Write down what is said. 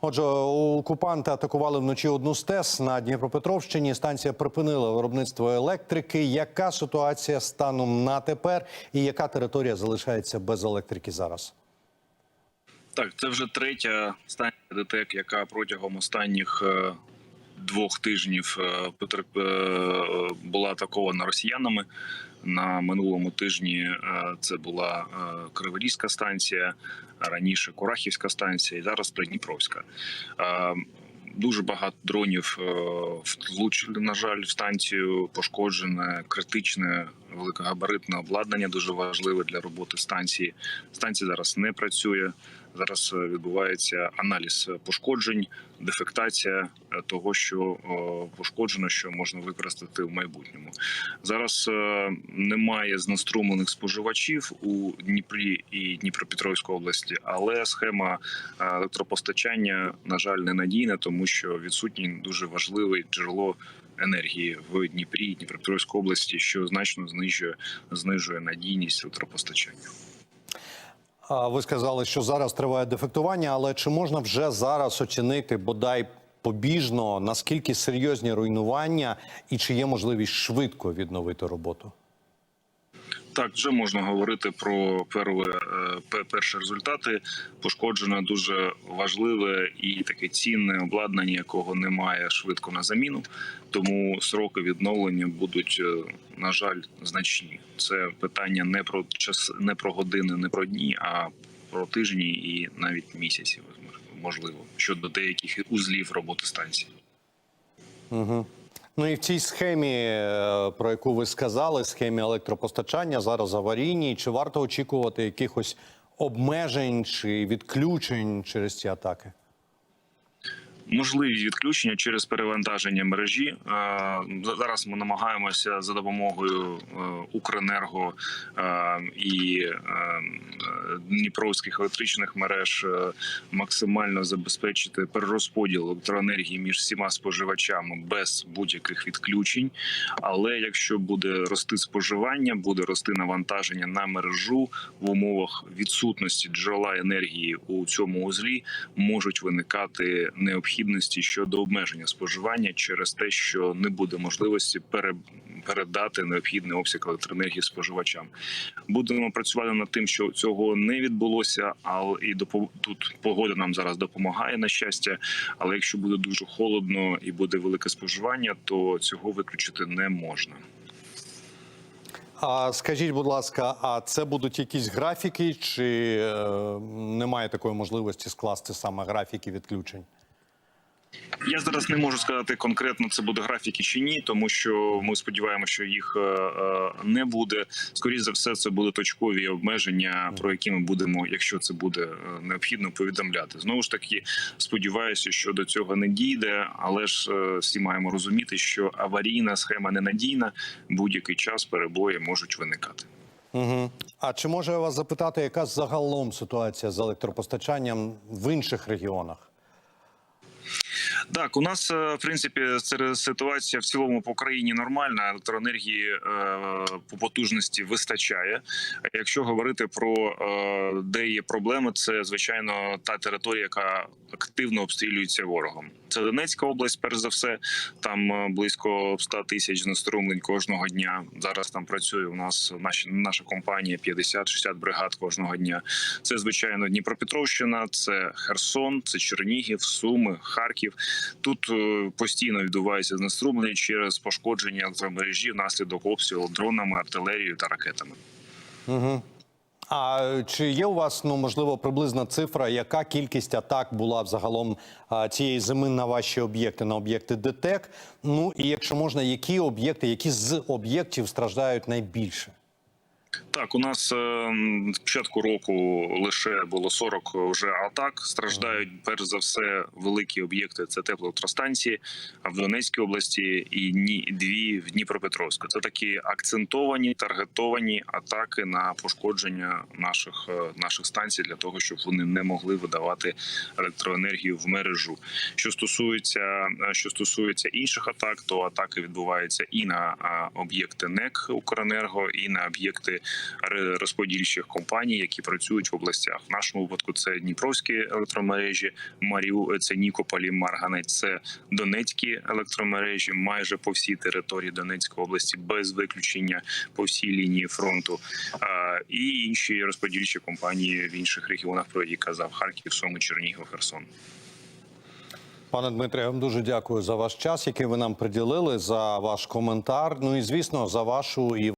Отже, окупанти атакували вночі одну з ТЕС на Дніпропетровщині. Станція припинила виробництво електрики. Яка ситуація станом на тепер, і яка територія залишається без електрики зараз? Так, це вже третя станція ДТЕК, яка протягом останніх е, двох тижнів е, е, була атакована росіянами. На минулому тижні е, це була е, Криворізька станція, раніше Курахівська станція, і зараз Придніпровська. Е, Дуже багато дронів влучили, на жаль, в станцію. Пошкоджене критичне великогабаритне обладнання, дуже важливе для роботи станції. Станція зараз не працює. Зараз е, відбувається аналіз пошкоджень, дефектація е, того, що е, пошкоджено, що можна використати в майбутньому. Зараз е, немає знеструмлених споживачів у Дніпрі і Дніпропетровській області, але схема е, електропостачання, на жаль, ненадійна, тому що відсутнє дуже важливе джерело. Енергії в Дніпрі і Дніпропетровській області, що значно знижує знижує надійність електропостачання. Ви сказали, що зараз триває дефектування, але чи можна вже зараз оцінити бодай побіжно наскільки серйозні руйнування, і чи є можливість швидко відновити роботу? Так, вже можна говорити про перве, е, перші результати. Пошкоджено дуже важливе і таке цінне обладнання, якого немає швидко на заміну. Тому сроки відновлення будуть, е, на жаль, значні. Це питання не про час, не про години, не про дні, а про тижні і навіть місяці, можливо, щодо деяких узлів роботи станції. Угу. Ну і в цій схемі, е, про яку ви сказали, схемі електропостачання зараз аварійній. Чи варто очікувати якихось обмежень чи відключень через ці атаки? Можливі відключення через перевантаження мережі. Е, Зараз ми намагаємося за допомогою е, Укренерго е, і Дніпровських електричних мереж максимально забезпечити перерозподіл електроенергії між всіма споживачами без будь-яких відключень. Але якщо буде рости споживання, буде рости навантаження на мережу в умовах відсутності джерела енергії у цьому узлі, можуть виникати необхідності щодо обмеження споживання через те, що не буде можливості пере- передати необхідний обсяг електроенергії споживачам. Будемо працювати над тим, що цього не відбулося, але і тут погода нам зараз допомагає на щастя. Але якщо буде дуже холодно і буде велике споживання, то цього виключити не можна. А скажіть, будь ласка, а це будуть якісь графіки, чи е, немає такої можливості скласти саме графіки відключень? Я зараз не можу сказати конкретно, це буде графіки чи ні, тому що ми сподіваємося, що їх е, е, не буде. Скоріше за все, це будуть точкові обмеження, про які ми будемо, якщо це буде е, необхідно, повідомляти. Знову ж таки, сподіваюся, що до цього не дійде, але ж всі маємо розуміти, що аварійна схема ненадійна, будь-який час перебої можуть виникати. Угу. А чи можу я вас запитати, яка загалом ситуація з електропостачанням в інших регіонах? Так, у нас е, в принципі ситуація в цілому по країні нормальна. Електроенергії е, по потужності вистачає. Якщо говорити про е, де є проблеми, це звичайно та територія, яка активно обстрілюється ворогом. Це Донецька область, перш за все. Там близько 100 тисяч знеструмлень кожного дня. Зараз там працює у нас наші наша компанія 50-60 бригад кожного дня. Це звичайно Дніпропетровщина, це Херсон, це Чернігів, Суми, Харків. Тут е, постійно відбувається знеструмлення через пошкодження електромережі внаслідок обстрілу дронами, артилерією та ракетами. Угу. А чи є у вас ну можливо приблизна цифра, яка кількість атак була взагалом цієї зими на ваші об'єкти, на об'єкти ДТЕК? Ну і якщо можна, які об'єкти, які з об'єктів страждають найбільше? Так, у нас з початку року лише було 40 вже атак. Страждають перш за все великі об'єкти. Це теплоелектростанції в Донецькій області і ні дві в Дніпропетровську. Це такі акцентовані таргетовані атаки на пошкодження наших е, наших станцій для того, щоб вони не могли видавати електроенергію в мережу. Що стосується е, що стосується інших атак, то атаки відбуваються і на е, об'єкти НЕК Укренерго, і на об'єкти розподільчих компаній, які працюють в областях. В нашому випадку це Дніпровські електромережі, Маріу, це Нікополі, Марганець, це Донецькі електромережі, майже по всій території Донецької області, без виключення по всій лінії фронту, і інші розподільчі компанії в інших регіонах, про які казав Харків, Суми, Чернігів, Херсон. Пане Дмитре, вам дуже дякую за ваш час, який ви нам приділили, за ваш коментар. Ну і звісно, за вашу і